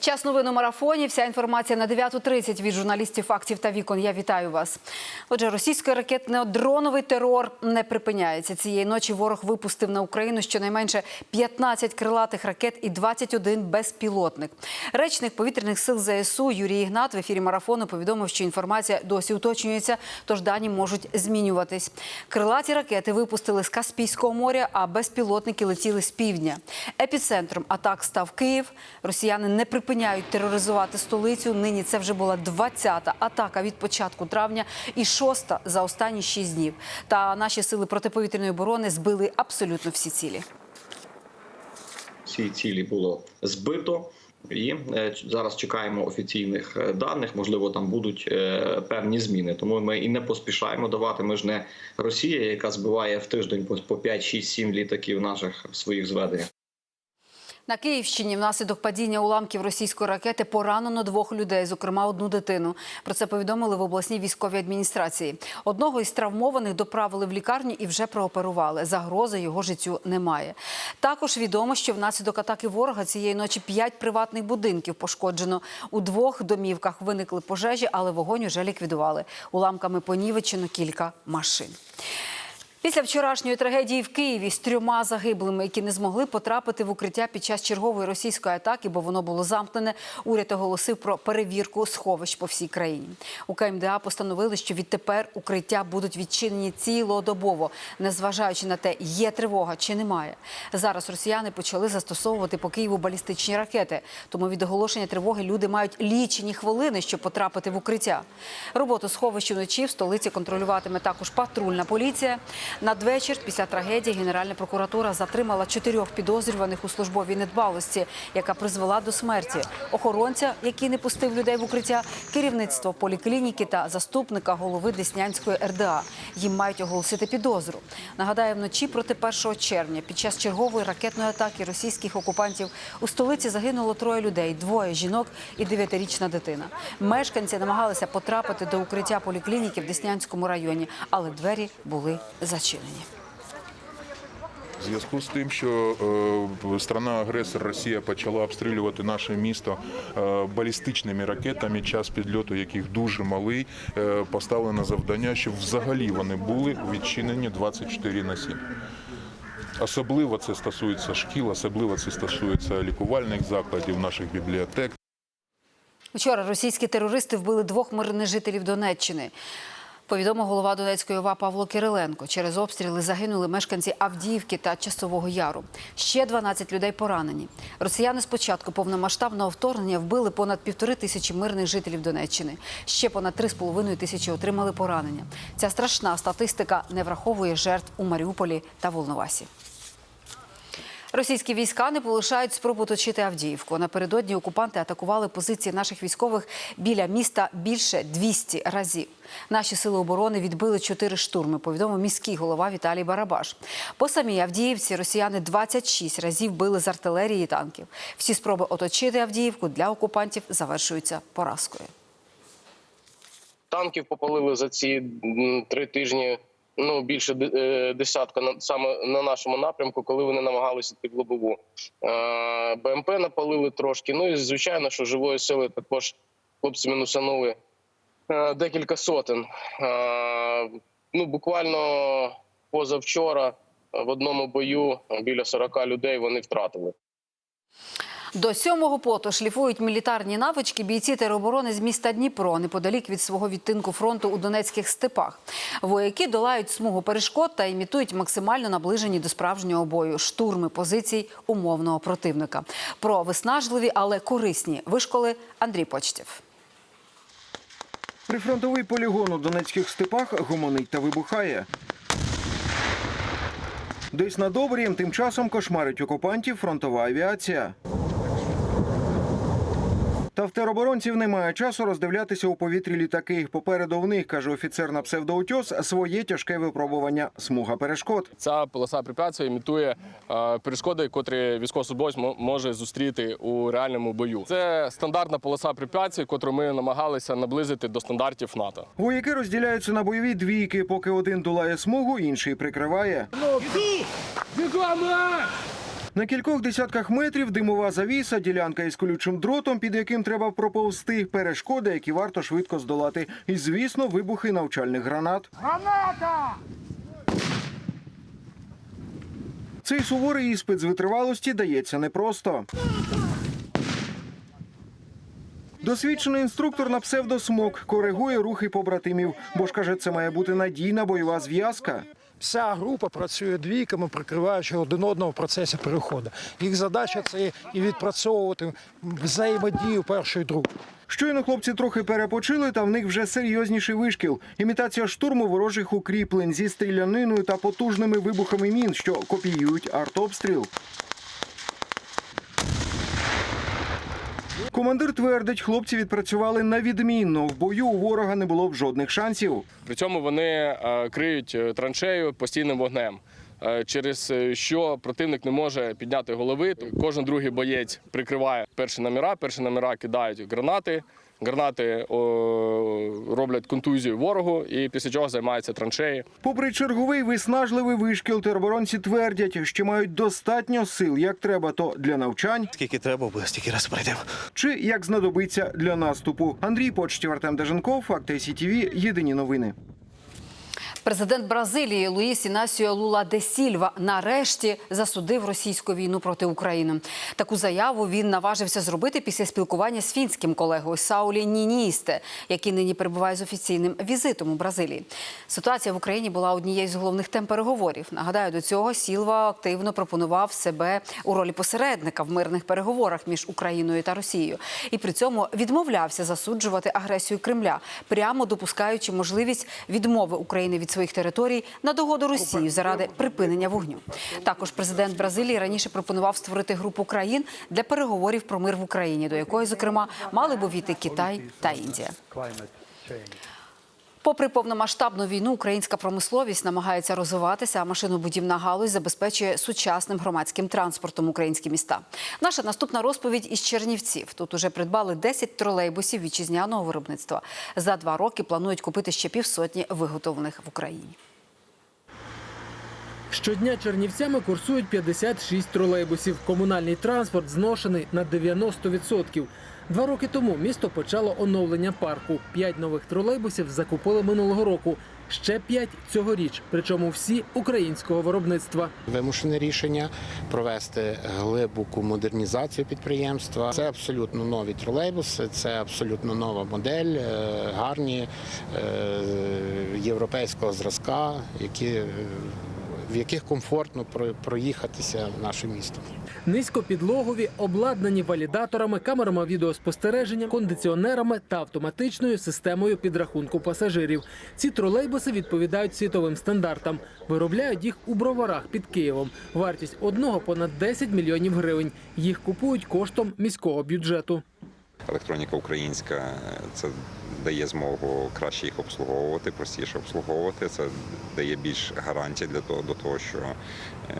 Час новин у марафоні. Вся інформація на 9.30 від журналістів фактів та вікон. Я вітаю вас. Отже, російський ракетно-дроновий терор не припиняється. Цієї ночі ворог випустив на Україну щонайменше 15 крилатих ракет і 21 безпілотник. Речник повітряних сил ЗСУ Юрій Ігнат в ефірі марафону повідомив, що інформація досі уточнюється, тож дані можуть змінюватись. Крилаті ракети випустили з Каспійського моря, а безпілотники летіли з півдня. Епіцентром атак став Київ. Росіяни не припиняють тероризувати столицю. Нині це вже була 20-та атака від початку травня і шоста за останні 6 днів. Та наші сили протиповітряної оборони збили абсолютно всі цілі. Всі цілі було збито. І е, зараз чекаємо офіційних е, даних. Можливо, там будуть е, певні зміни. Тому ми і не поспішаємо давати. Ми ж не Росія, яка збиває в тиждень по по 5, 6, 7 літаків наших своїх зведеннях. На Київщині внаслідок падіння уламків російської ракети поранено двох людей, зокрема одну дитину. Про це повідомили в обласній військовій адміністрації. Одного із травмованих доправили в лікарню і вже прооперували. Загрози його життю немає. Також відомо, що внаслідок атаки ворога цієї ночі п'ять приватних будинків пошкоджено. У двох домівках виникли пожежі, але вогонь уже ліквідували. Уламками понівечено кілька машин. Після вчорашньої трагедії в Києві з трьома загиблими, які не змогли потрапити в укриття під час чергової російської атаки, бо воно було замкнене, уряд оголосив про перевірку сховищ по всій країні. У КМДА постановили, що відтепер укриття будуть відчинені цілодобово, незважаючи на те, є тривога чи немає. Зараз росіяни почали застосовувати по Києву балістичні ракети. Тому від оголошення тривоги люди мають лічені хвилини, щоб потрапити в укриття. Роботу сховищ вночі в столиці контролюватиме також патрульна поліція. Надвечір після трагедії Генеральна прокуратура затримала чотирьох підозрюваних у службовій недбалості, яка призвела до смерті охоронця, який не пустив людей в укриття, керівництво поліклініки та заступника голови Деснянської РДА. Їм мають оголосити підозру. Нагадаю, вночі проти 1 червня під час чергової ракетної атаки російських окупантів у столиці загинуло троє людей: двоє жінок і дев'ятирічна дитина. Мешканці намагалися потрапити до укриття поліклініки в Деснянському районі, але двері були зачинені. В зв'язку з тим, що е, страна-агресор Росія почала обстрілювати наше місто е, балістичними ракетами, час підльоту яких дуже малий, е, поставлено завдання, щоб взагалі вони були відчинені 24 на 7. Особливо це стосується шкіл, особливо це стосується лікувальних закладів, наших бібліотек. Вчора російські терористи вбили двох мирних жителів Донеччини. Повідомив голова Донецької ОВА Павло Кириленко. Через обстріли загинули мешканці Авдіївки та Часового Яру. Ще 12 людей поранені. Росіяни спочатку повномасштабного вторгнення вбили понад півтори тисячі мирних жителів Донеччини. Ще понад три з половиною тисячі отримали поранення. Ця страшна статистика не враховує жертв у Маріуполі та Волновасі. Російські війська не полишають спробу точити Авдіївку. Напередодні окупанти атакували позиції наших військових біля міста більше 200 разів. Наші сили оборони відбили чотири штурми. Повідомив міський голова Віталій Барабаш. По самій Авдіївці росіяни 26 разів били з артилерії і танків. Всі спроби оточити Авдіївку для окупантів завершуються поразкою. танків попалили за ці три тижні. Ну більше е, десятка на саме на нашому напрямку, коли вони намагалися йти в лобову. Е, БМП напалили трошки. Ну і звичайно, що живої сили також хлопці мінусанули е, декілька сотень. Ну буквально позавчора в одному бою біля 40 людей вони втратили. До сьомого поту шліфують мілітарні навички бійці тероборони з міста Дніпро неподалік від свого відтинку фронту у Донецьких степах. Вояки долають смугу перешкод та імітують максимально наближені до справжнього бою штурми позицій умовного противника. Про виснажливі, але корисні вишколи Андрій Почтєв. Прифронтовий полігон у Донецьких степах гомонить та вибухає. Десь над обрієм тим часом кошмарить окупантів фронтова авіація. Та в тероборонців немає часу роздивлятися у повітрі літаки. Попереду в них, каже офіцер на псевдоутьос, своє тяжке випробування смуга перешкод. Ця полоса препятствий імітує е, перешкоди, котрі військовослужбовець може зустріти у реальному бою. Це стандартна полоса препятствий, котру ми намагалися наблизити до стандартів НАТО. Вояки розділяються на бойові двійки, поки один долає смугу, інший прикриває. На кількох десятках метрів димова завіса, ділянка із колючим дротом, під яким треба проповзти, перешкоди, які варто швидко здолати. І, звісно, вибухи навчальних гранат. Граната! Цей суворий іспит з витривалості дається непросто. Досвідчений інструктор на псевдосмок коригує рухи побратимів, бо ж каже, це має бути надійна бойова зв'язка. Вся група працює двійками, прикриваючи один одного в процесі переходу. Їх задача це і відпрацьовувати взаємодію першої другої. Щойно хлопці трохи перепочили, та в них вже серйозніший вишкіл. Імітація штурму ворожих укріплень зі стріляниною та потужними вибухами мін, що копіюють артобстріл. Командир твердить, хлопці відпрацювали на відмінно. В бою у ворога не було б жодних шансів. При цьому вони е, криють е, траншею постійним вогнем. е, Через що противник не може підняти голови, кожен другий боєць прикриває перші номера. Перші номера кидають гранати. Гранати о, роблять контузію ворогу, і після чого займаються траншеї. Попри черговий виснажливий вишкіл, тероборонці твердять, що мають достатньо сил, як треба, то для навчань, Скільки треба буде, стільки раз пройдемо. чи як знадобиться для наступу. Андрій Почтів, Артем Деженков, Факти СІТВ, Єдині новини. Президент Бразилії Луїс Інасіо Лула де Сільва нарешті засудив російську війну проти України. Таку заяву він наважився зробити після спілкування з фінським колегою Саулі Ніністе, який нині перебуває з офіційним візитом у Бразилії. Ситуація в Україні була однією з головних тем переговорів. Нагадаю, до цього Сілва активно пропонував себе у ролі посередника в мирних переговорах між Україною та Росією, і при цьому відмовлявся засуджувати агресію Кремля, прямо допускаючи можливість відмови України від своїх територій на догоду Росії заради припинення вогню. Також президент Бразилії раніше пропонував створити групу країн для переговорів про мир в Україні, до якої, зокрема, мали б увійти Китай та Індія. Попри повномасштабну війну, українська промисловість намагається розвиватися, а машинобудівна галузь забезпечує сучасним громадським транспортом українські міста. Наша наступна розповідь із Чернівців. Тут уже придбали 10 тролейбусів вітчизняного виробництва. За два роки планують купити ще півсотні виготовлених в Україні. Щодня чернівцями курсують 56 тролейбусів. Комунальний транспорт зношений на 90%. Два роки тому місто почало оновлення парку. П'ять нових тролейбусів закупили минулого року. Ще п'ять цьогоріч, причому всі українського виробництва. Вимушене рішення провести глибоку модернізацію підприємства. Це абсолютно нові тролейбуси, це абсолютно нова модель, е, гарні е, європейського зразка, які, в яких комфортно про- проїхатися в наше місто. Низькопідлогові, обладнані валідаторами, камерами відеоспостереження, кондиціонерами та автоматичною системою підрахунку пасажирів. Ці тролейбуси відповідають світовим стандартам. Виробляють їх у броварах під Києвом. Вартість одного понад 10 мільйонів гривень. Їх купують коштом міського бюджету. електроніка українська це дає змогу краще їх обслуговувати, простіше обслуговувати. Це дає більш гарантій для того до того, що е,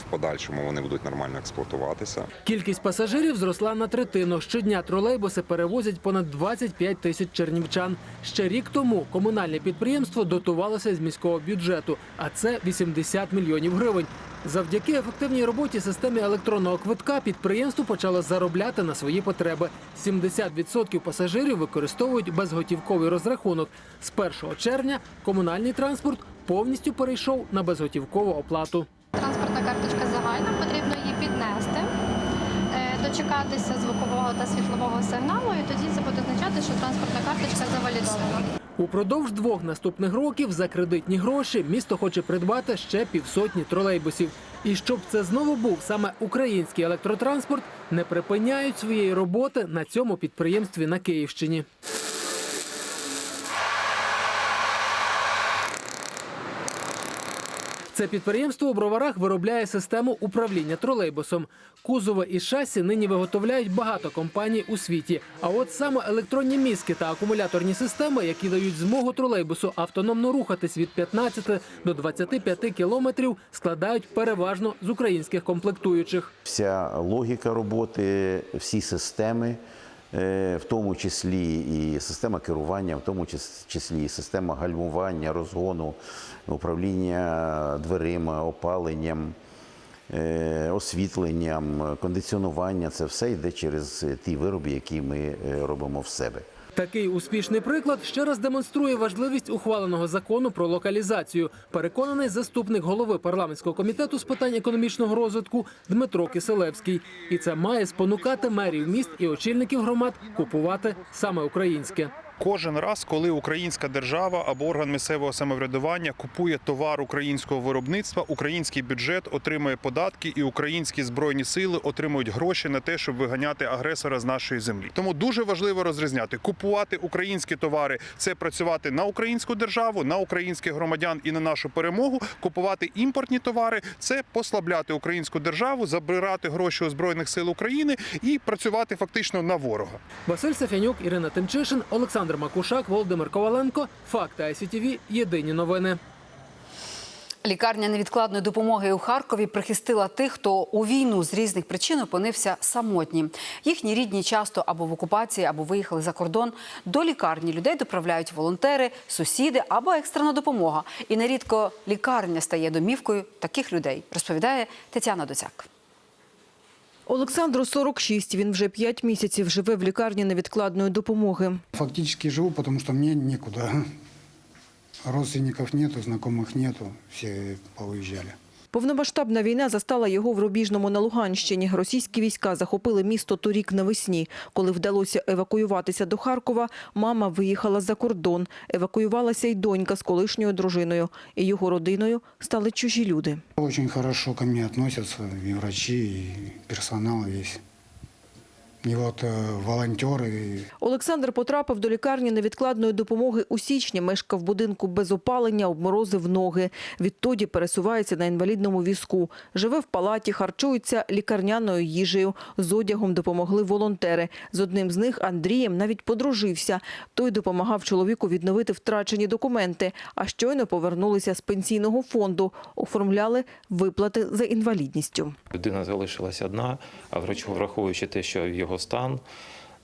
в подальшому вони будуть нормально експлуатуватися. Кількість пасажирів зросла на третину. Щодня тролейбуси перевозять понад 25 тисяч чернівчан. Ще рік тому комунальне підприємство дотувалося з міського бюджету, а це 80 мільйонів гривень. Завдяки ефективній роботі системи електронного квитка підприємство почало заробляти на свої потреби. 70% пасажирів використовують безготівковий розрахунок. З 1 червня комунальний транспорт повністю перейшов на безготівкову оплату. Транспортна карточка загальна, потрібно її піднести, е, дочекатися звукового та світлового сигналу, і тоді це буде означати, що транспортна карточка завалідована. Упродовж двох наступних років за кредитні гроші місто хоче придбати ще півсотні тролейбусів. І щоб це знову був саме український електротранспорт, не припиняють своєї роботи на цьому підприємстві на Київщині. Це підприємство у броварах виробляє систему управління тролейбусом. Кузови і шасі нині виготовляють багато компаній у світі. А от саме електронні мізки та акумуляторні системи, які дають змогу тролейбусу автономно рухатись від 15 до 25 кілометрів, складають переважно з українських комплектуючих. Вся логіка роботи, всі системи, в тому числі і система керування, в тому числі і система гальмування, розгону, управління дверима, опаленням, е, освітленням, кондиціонування це все йде через е, ті вироби, які ми е, робимо в себе. Такий успішний приклад ще раз демонструє важливість ухваленого закону про локалізацію. Переконаний заступник голови парламентського комітету з питань економічного розвитку Дмитро Киселевський. І це має спонукати мерів міст і очільників громад купувати саме українське. Кожен раз, коли українська держава або орган місцевого самоврядування купує товар українського виробництва, український бюджет отримує податки, і українські збройні сили отримують гроші на те, щоб виганяти агресора з нашої землі. Тому дуже важливо розрізняти купувати українські товари це працювати на українську державу, на українських громадян і на нашу перемогу. Купувати імпортні товари це послабляти українську державу, забирати гроші у збройних сил України і працювати фактично на ворога. Василь Сафянюк, Ірина Тимчишин, Олександр Макушак, Володимир Коваленко. Факти ICTV. Єдині новини. Лікарня невідкладної допомоги у Харкові прихистила тих, хто у війну з різних причин опинився самотні. Їхні рідні часто або в окупації, або виїхали за кордон. До лікарні людей доправляють волонтери, сусіди або екстрена допомога. І нерідко лікарня стає домівкою таких людей, розповідає Тетяна Доцяк. Олександру 46. Він вже 5 місяців живе в лікарні невідкладної допомоги. Фактично живу, тому що мені нікуди. Родственників нету, знайомих нету, всі поуезжали. Повномасштабна війна застала його в Рубіжному на Луганщині. Російські війська захопили місто торік навесні. Коли вдалося евакуюватися до Харкова, мама виїхала за кордон. Евакуювалася й донька з колишньою дружиною. І його родиною стали чужі люди. Очень хорошо до мене відносяться і врачі, і персонал весь. И вот э, волонтеры, Олександр потрапив до лікарні невідкладної допомоги у січні. Мешкав в будинку без опалення, обморозив ноги. Відтоді пересувається на інвалідному візку. Живе в палаті, харчується лікарняною їжею. З одягом допомогли волонтери. З одним з них, Андрієм, навіть подружився. Той допомагав чоловіку відновити втрачені документи. А щойно повернулися з пенсійного фонду. Оформляли виплати за інвалідністю. Людина залишилася одна, а враховуючи те, що його стан,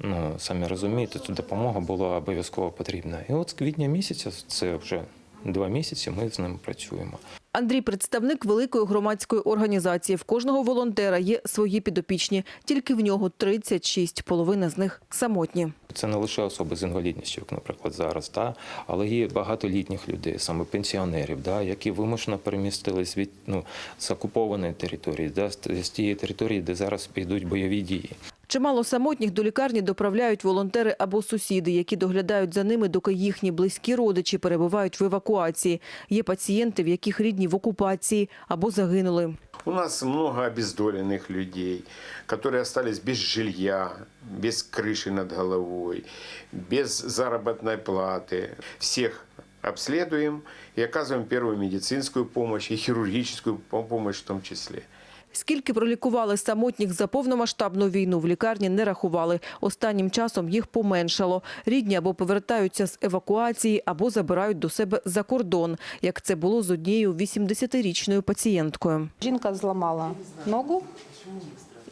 ну самі розумієте, то допомога була обов'язково потрібна. І от з квітня місяця, це вже два місяці, ми з ним працюємо. Андрій – представник великої громадської організації. В кожного волонтера є свої підопічні. Тільки в нього 36, половина з них самотні. Це не лише особи з інвалідністю, як, наприклад, зараз, та, але є багато літніх людей, саме пенсіонерів, да, які вимушено перемістились від ну, з окупованої території, да, з тієї території, де зараз йдуть бойові дії. Чимало самотніх до лікарні доправляють волонтери або сусіди, які доглядають за ними, доки їхні близькі родичі перебувають в евакуації. Є пацієнти, в яких рідні в окупації або загинули. У нас много обездоленных людей, которые остались без жилья, без крыши над головой, без заработной платы. Всех обследуем и оказываем первую медицинскую помощь и хирургическую помощь в том числе. Скільки пролікували самотніх за повномасштабну війну, в лікарні не рахували. Останнім часом їх поменшало. Рідні або повертаються з евакуації, або забирають до себе за кордон, як це було з однією 80-річною пацієнткою. Жінка зламала ногу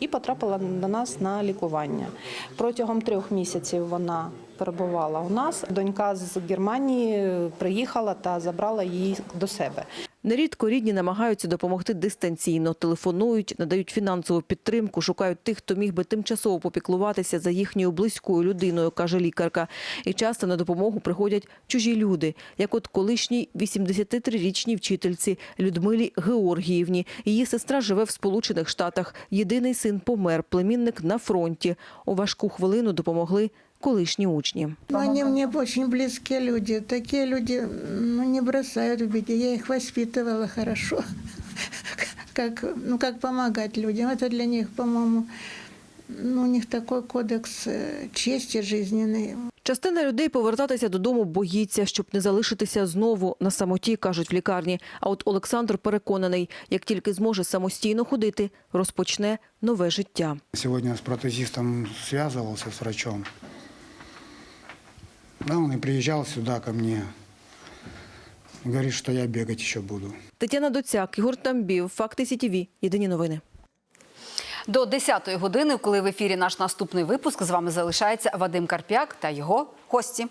і потрапила до нас на лікування. Протягом трьох місяців вона перебувала у нас. Донька з Германії приїхала та забрала її до себе. Нерідко рідні намагаються допомогти дистанційно, телефонують, надають фінансову підтримку, шукають тих, хто міг би тимчасово попіклуватися за їхньою близькою людиною, каже лікарка. І часто на допомогу приходять чужі люди, як от колишній 83-річній вчительці Людмилі Георгіївні. Її сестра живе в Сполучених Штатах. Єдиний син помер, племінник на фронті. У важку хвилину допомогли колишні учні. Ну, Они мне очень близкие люди. Такие люди ну, не бросают в беде. Я их воспитывала хорошо. Как, ну, как помогать людям. Это для них, по-моему, ну, у них такой кодекс э, чести жизненный. Частина людей повертатися додому боїться, щоб не залишитися знову на самоті, кажуть в лікарні. А от Олександр переконаний, як тільки зможе самостійно ходити, розпочне нове життя. Сегодня с протезистом связывался с врачом. Да, он и приезжал сюда ко мне. Говорит, что я бегать еще буду. Тетяна Доцяк, Ігор Тамбів, Факти СІТІВІ. Єдині новини. До 10-ї години, коли в ефірі наш наступний випуск, з вами залишається Вадим Карп'як та його гості.